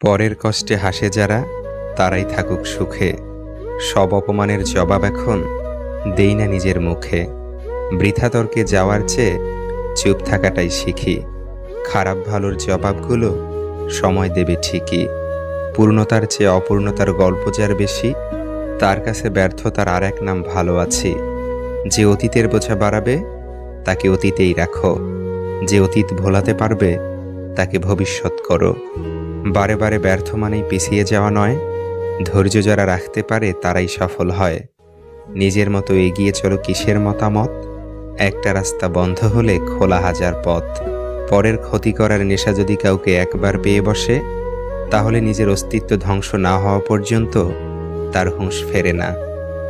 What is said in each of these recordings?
পরের কষ্টে হাসে যারা, তারাই থাকুক সুখে। সব অপমানের জবাব এখন দেই না নিজের মুখে। বৃথা তর্কে যাওয়ার চেয়ে চুপ থাকাটাই শিখি। খারাপ ভালোর জবাবগুলো সময় দেবে ঠিকই। পূর্ণতার চেয়ে অপূর্ণতার গল্প যার বেশি, তার কাছে ব্যর্থতার আর এক নাম ভালো আছি। যে অতীতের বোঝা বাড়াবে, তাকে অতীতেই রাখো। যে অতীত ভোলাতে পারবে, তাকে ভবিষ্যৎ করো। বারে বারে ব্যর্থ মানেই পিছিয়ে যাওয়া নয়। ধৈর্য যারা রাখতে পারে, তারাই সফল হয়। নিজের মতো এগিয়ে চলো কিসের মতামত? একটা রাস্তা বন্ধ হলে খোলা হাজার পথ। পরের ক্ষতি করার নেশা যদি কাউকে একবার পেয়ে বসে, তাহলে নিজের অস্তিত্ব ধ্বংস না হওয়া পর্যন্ত তার হুঁশ ফেরে না।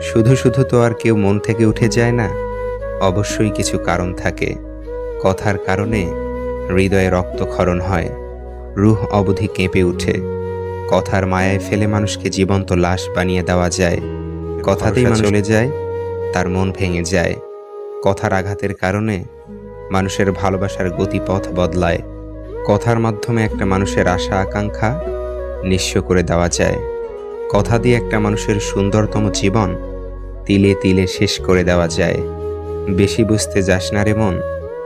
শুধু শুধু তো আর কেউ মন থেকে উঠে যায় না, অবশ্যই কিছু কারণ থাকে। কথার কারণে হৃদয়ে রক্তক্ষরণ হয়। রুহ অবধি কেঁপে উঠে। কথার মায়ায় ফেলে মানুষকে জীবন্ত লাশ বানিয়ে দেওয়া যায়। কথাতেই চলে যায় তার মন ভেঙে যায়। কথার আঘাতের কারণে মানুষের ভালোবাসার গতিপথ বদলায়। কথার মাধ্যমে একটা মানুষের আশা আকাঙ্ক্ষা নিঃস্ব করে দেওয়া যায়। কথা দিয়ে একটা মানুষের সুন্দরতম জীবন তিলে তিলে শেষ করে দেওয়া যায়। বেশি বুঝতে যাস না রে মন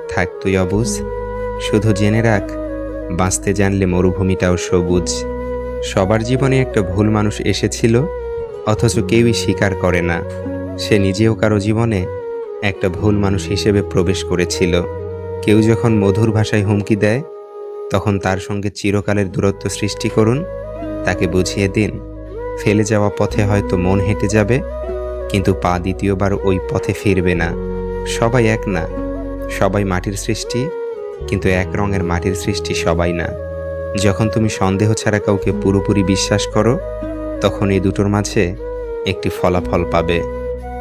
থাক তুই অবুঝ। শুধু জেনে রাখ বাঁচতে জানলে মরুভূমিটাও সবুজ। সবার জীবনে একটা ভুল মানুষ এসেছিল, অথচ কেউই স্বীকার করে না। সে নিজেও কারও জীবনে একটা ভুল মানুষ হিসেবে প্রবেশ করেছিল। কেউ যখন মধুর ভাষায় হুমকি দেয়, তখন তার সঙ্গে চিরকালের দূরত্ব সৃষ্টি করুন, তাকে বুঝিয়ে দিন। ফেলে যাওয়া পথে হয়তো মন হেঁটে যাবে, কিন্তু পা দ্বিতীয়বার ওই পথে ফিরবে না। সবাই এক না, সবাই মাটির সৃষ্টি। কিন্তু এক রঙের মাটির সৃষ্টি সবাই না। যখন তুমি সন্দেহ ছাড়া কাউকে পুরোপুরি বিশ্বাস করো, তখন এই দুটোর মাঝে একটি ফলাফল পাবে।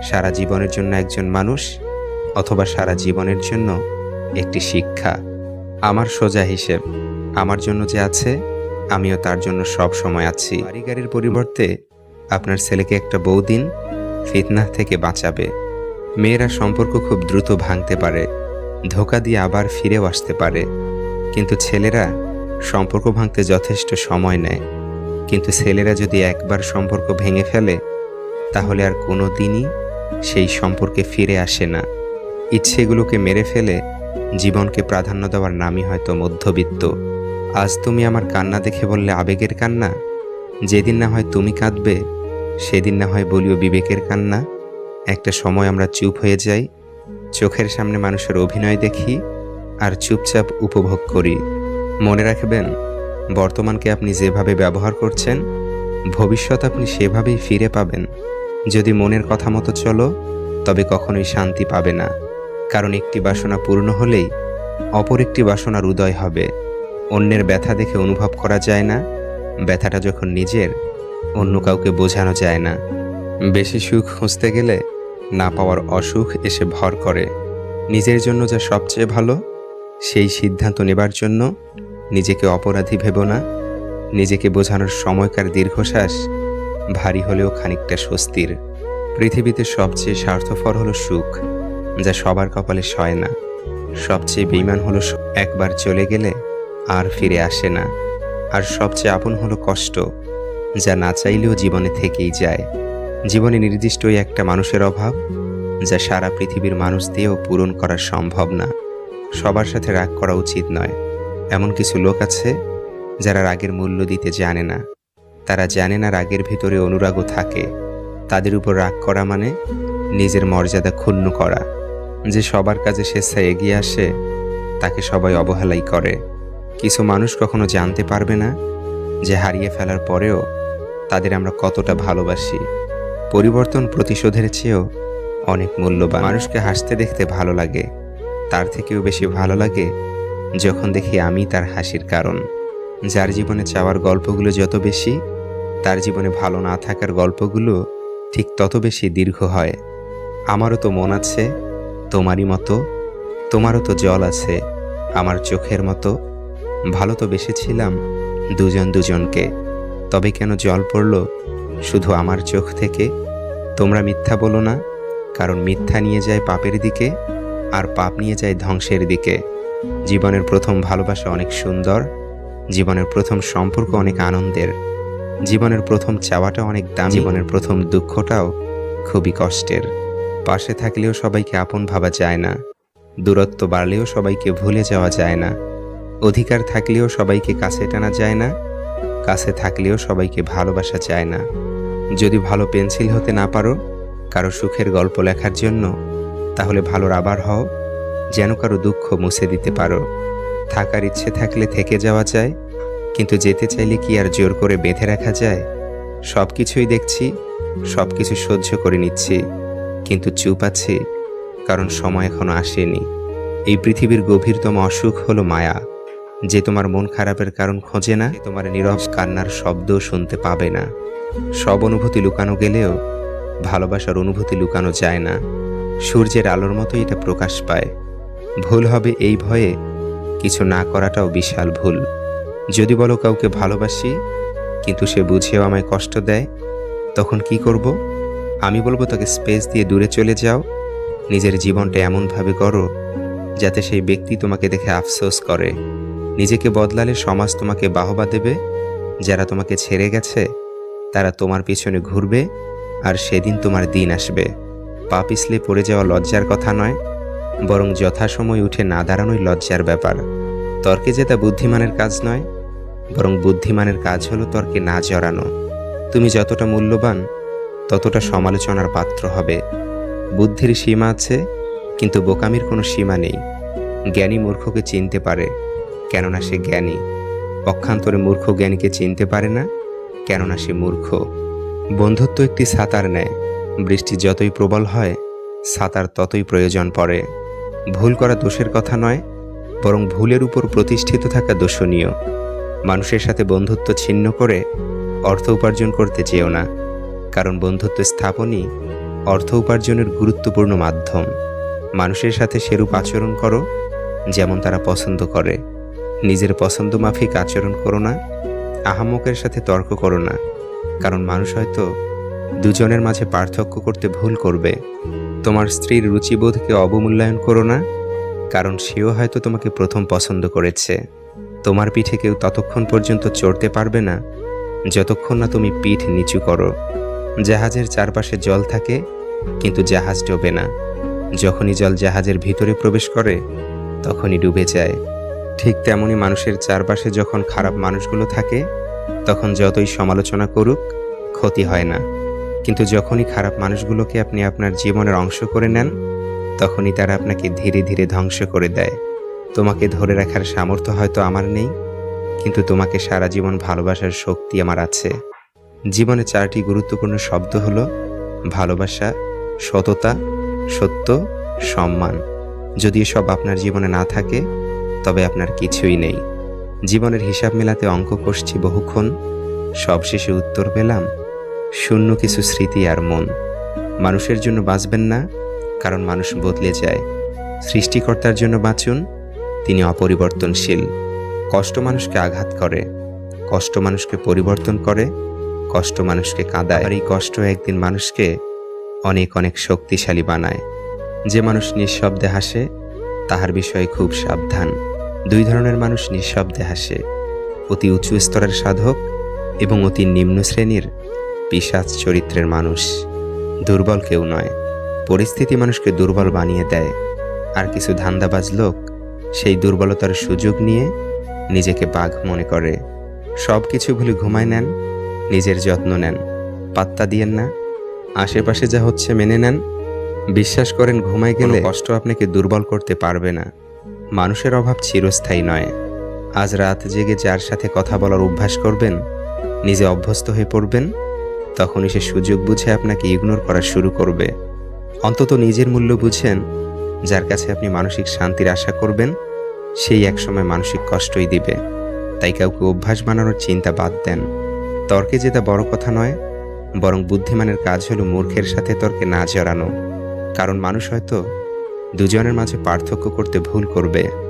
সারা জীবনের জন্য একজন মানুষ অথবা সারা জীবনের জন্য একটি শিক্ষা। আমার সোজা হিসেব, আমার জন্য যে আছে, আমিও তার জন্য সব সময় আছি। বাড়ি পরিবর্তে আপনার ছেলেকে একটা বউ দিন, ফিতনা থেকে বাঁচাবে। মেয়েরা সম্পর্ক খুব দ্রুত ভাঙতে পারে। ধোকা দিয়ে আবার ফিরেও আসতে পারে। কিন্তু ছেলেরা সম্পর্ক ভাঙতে যথেষ্ট সময় নেয়। কিন্তু ছেলেরা যদি একবার সম্পর্ক ভেঙে ফেলে, তাহলে আর কোনো দিনই সেই সম্পর্কে ফিরে আসে না। ইচ্ছেগুলোকে মেরে ফেলে জীবনকে প্রাধান্য দেওয়ার নামই হয়তো মধ্যবিত্ত। আজ তুমি আমার কান্না দেখে বললে আবেগের কান্না? যেদিন না হয় তুমি কাঁদবে, সেদিন না হয় বলিও বিবেকের কান্না? একটা সময় আমরা চুপ হয়ে যাই চোখের সামনে মানুষের অভিনয় দেখি আর চুপচাপ উপভোগ করি। মনে রাখবেন বর্তমানকে আপনি যেভাবে ব্যবহার করছেন, ভবিষ্যৎ আপনি সেভাবেই ফিরে পাবেন। যদি মনের কথা মতো চলো, তবে কখনোই শান্তি পাবে না। কারণ একটি বাসনা পূর্ণ হলেই অপর একটি বাসনার উদয় হবে। অন্যের ব্যথা দেখে অনুভব করা যায় না, ব্যথাটা যখন নিজের, অন্য কাউকে বোঝানো যায় না। বেশি সুখ খুঁজতে গেলে না পাওয়ার অসুখ এসে ভর করে। নিজের জন্য যা সবচেয়ে ভালো, সেই সিদ্ধান্ত নেবার জন্য নিজেকে অপরাধী ভেব না। নিজেকে বোঝানোর সময়কার দীর্ঘশ্বাস ভারী হলেও খানিকটা স্বস্তির। পৃথিবীতে সবচেয়ে স্বার্থপর হলো সুখ, যা সবার কপালে সয় না। সবচেয়ে বেইমান হলো একবার চলে গেলে আর ফিরে আসে না। আর সবচেয়ে আপন হলো কষ্ট, যা না চাইলেও জীবনে থেকেই যায়। জীবনে নির্দিষ্ট ওই একটা মানুষের অভাব, যা সারা পৃথিবীর মানুষ দিয়েও পূরণ করা সম্ভব না। সবার সাথে রাগ করা উচিত নয়। এমন কিছু লোক আছে, যারা রাগের মূল্য দিতে জানে না। তারা জানে না রাগের ভেতরে অনুরাগও থাকে। তাদের উপর রাগ করা মানে নিজের মর্যাদা ক্ষুণ্ণ করা। যে সবার কাজে স্বেচ্ছায় এগিয়ে আসে, তাকে সবাই অবহেলাই করে। কিছু মানুষ কখনো জানতে পারবে না যে হারিয়ে ফেলার পরেও তাদের আমরা কতটা ভালোবাসি। পরিবর্তন প্রতিশোধের চেয়েও অনেক মূল্যবান। মানুষকে হাসতে দেখতে ভালো লাগে, তার থেকেও বেশি ভালো লাগে যখন দেখি আমি তার হাসির কারণ। যার জীবনে চাওয়ার গল্পগুলো যত বেশি, তার জীবনে ভালো না থাকার গল্পগুলো ঠিক তত বেশি দীর্ঘ হয়। আমারও তো মন আছে, তোমারই মতো, তোমারও তো জল আছে, আমার চোখের মতো। ভালো তো বেসেছিলাম দুজন দুজনকে, তবে কেন জল পড়ল শুধু আমার চোখ থেকে? তোমরা মিথ্যা বলো না, কারণ মিথ্যা নিয়ে যায় পাপের দিকে আর পাপ নিয়ে যায় ধ্বংসের দিকে। জীবনের প্রথম ভালোবাসা অনেক সুন্দর, জীবনের প্রথম সম্পর্ক অনেক আনন্দের, জীবনের প্রথম চাওয়াটা অনেক দাম, জীবনের প্রথম দুঃখটাও খুবই কষ্টের। পাশে থাকলেও সবাইকে আপন ভাবা যায় না, দূরত্ব বাড়লেও সবাইকে ভুলে যাওয়া যায় না, অধিকার থাকলেও সবাইকে কাছে টানা যায় না, কাছে থাকলেও সবাইকে ভালোবাসা যায় না। যদি ভালো পেন্সিল হতে না পারো, কারও সুখের গল্প লেখার জন্য, তাহলে ভালো রাবার হও, যেন কারও দুঃখ মুছে দিতে পারো। থাকার ইচ্ছে থাকলে থেকে যাওয়া যায়, কিন্তু যেতে চাইলে কি আর জোর করে বেঁধে রাখা যায়? সব কিছুই দেখছি সব কিছু সহ্য করে নিচ্ছি, কিন্তু চুপ আছি, কারণ সময় এখনও আসেনি। এই পৃথিবীর গভীরতম অসুখ হলো মায়া। যে তোমার মন খারাপের কারণ খোঁজে না তোমার নীরব কান্নার শব্দ শুনতে পাবে না। সব অনুভূতি লুকানো গেলেও ভালোবাসার অনুভূতি লুকানো যায় না। সূর্যের আলোর মতো এটা প্রকাশ পায়। ভুল হবে এই ভয়ে কিছু না করাটাও বিশাল ভুল। যদি বলো কাউকে ভালোবাসি, কিন্তু সে বুঝেও আমায় কষ্ট দেয়, তখন কি করব? আমি বলব তাকে স্পেস দিয়ে দূরে চলে যাও। নিজের জীবনটা এমনভাবে করো যাতে সেই ব্যক্তি তোমাকে দেখে আফসোস করে। নিজেকে বদলালে সমাজ তোমাকে বাহবা দেবে। যারা তোমাকে ছেড়ে গেছে, তারা তোমার পিছনে ঘুরবে আর সেদিন তোমার দিন আসবে। পা পিছলে পড়ে যাওয়া লজ্জার কথা নয়, বরং যথাসময় উঠে না দাঁড়ানোই লজ্জার ব্যাপার। তর্কে জেতা বুদ্ধিমানের কাজ নয়, বরং বুদ্ধিমানের কাজ হলো তর্কে না জড়ানো। তুমি যতটা মূল্যবান, ততটা সমালোচনার পাত্র হবে। বুদ্ধির সীমা আছে, কিন্তু বোকামির কোনো সীমা নেই। জ্ঞানী মূর্খকে চিনতে পারে। কেননা সে জ্ঞানী। পক্ষান্তরে মূর্খ জ্ঞানীকে চিনতে পারে না, কেননা সে মূর্খ। বন্ধুত্ব একটি সাঁতার নেয়। বৃষ্টি যতই প্রবল হয়, সাঁতার ততই প্রয়োজন পড়ে। ভুল করা দোষের কথা নয়, বরং ভুলের উপর প্রতিষ্ঠিত থাকা দোষণীয়। মানুষের সাথে বন্ধুত্ব ছিন্ন করে অর্থ উপার্জন করতে চেয়েও না, কারণ বন্ধুত্ব স্থাপনই অর্থ উপার্জনের গুরুত্বপূর্ণ মাধ্যম। মানুষের সাথে সেরূপ আচরণ করো, যেমন তারা পছন্দ করে। নিজের পছন্দ মাফিক আচরণ করো না, আহামকের সাথে তর্ক করো না, কারণ মানুষ হয়তো দুজনের মাঝে পার্থক্য করতে ভুল করবে। তোমার স্ত্রীর রুচিবোধকে অবমূল্যায়ন করো না, কারণ সেও হয়তো তোমাকে প্রথম পছন্দ করেছে। তোমার পিঠে কেউ ততক্ষণ পর্যন্ত চড়তে পারবে না, যতক্ষণ না তুমি পিঠ নিচু করো। জাহাজের চারপাশে জল থাকে, কিন্তু জাহাজ ডোবে না। যখনই জল জাহাজের ভিতরে প্রবেশ করে, তখনই ডুবে যায়। ঠিক তেমনি মানুষের চারপাশে যখন খারাপ মানুষগুলো থাকে, তখন যতই সমালোচনা করুক, ক্ষতি হয় না। কিন্তু যখনই খারাপ মানুষগুলোকে আপনি আপনার জীবনের অংশ করে নেন, তখনই তারা আপনাকে ধীরে ধীরে ধ্বংস করে দেয়। তোমাকে ধরে রাখার সামর্থ্য হয়তো আমার নেই, কিন্তু তোমাকে সারা জীবন ভালোবাসার শক্তি আমার আছে। জীবনে চারটি গুরুত্বপূর্ণ শব্দ হলো ভালোবাসা, সততা, সত্য, সম্মান। যদি সব আপনার জীবনে না থাকে তবে আপনার কিছুই নেই। জীবনের হিসাব মেলাতে অঙ্ক কষছি বহুক্ষণ সবশেষে উত্তর পেলাম, শূন্য কিছু স্মৃতি আর মন। মানুষের জন্য বাঁচবেন না, কারণ মানুষ বদলে যায়। সৃষ্টিকর্তার জন্য বাঁচুন, তিনি অপরিবর্তনশীল। কষ্ট মানুষকে আঘাত করে, কষ্ট মানুষকে পরিবর্তন করে, কষ্ট মানুষকে কাঁদায়। আর এই কষ্ট একদিন মানুষকে অনেক অনেক শক্তিশালী বানায়। যে মানুষ নিঃশব্দে হাসে, তাহার বিষয়ে খুব সাবধান। দুই ধরনের মানুষ নিঃশব্দে হাসে। অতি উঁচু স্তরের সাধক এবং অতি নিম্ন শ্রেণির পিসাচ চরিত্রের মানুষ। দুর্বল কেউ নয়। পরিস্থিতি মানুষকে দুর্বল বানিয়ে দেয়। আর কিছু ধান্দাবাজ লোক সেই দুর্বলতার সুযোগ নিয়ে নিজেকে বাঘ মনে করে। সব কিছু ভুলে ঘুমায় নেন, নিজের যত্ন নেন, পাত্তা দিয়েন না, আশেপাশে যা হচ্ছে মেনে নেন। বিশ্বাস করেন ঘুমায় গেলে কষ্ট আপনাকে দুর্বল করতে পারবে না। মানুষের অভাব চিরস্থায়ী নয়। আজ রাত জেগে যার সাথে কথা বলার অভ্যাস করবেন, নিজে অভ্যস্ত হয়ে পড়বেন, তখনই সে সুযোগ বুঝে আপনাকে ইগনোর করা শুরু করবে। অন্তত নিজের মূল্য বুঝেন, যার কাছে আপনি মানসিক শান্তির আশা করবেন, সেই একসময় মানসিক কষ্টই দিবে। তাই কাউকে অভ্যাস বানানোর চিন্তা বাদ দেন। তর্কে যেটা বড় কথা নয়, বরং বুদ্ধিমানের কাজ হলো মূর্খের সাথে তর্কে না জড়ানো। কারণ মানুষ হয়তো দুজনের মাঝে পার্থক্য করতে ভুল করবে।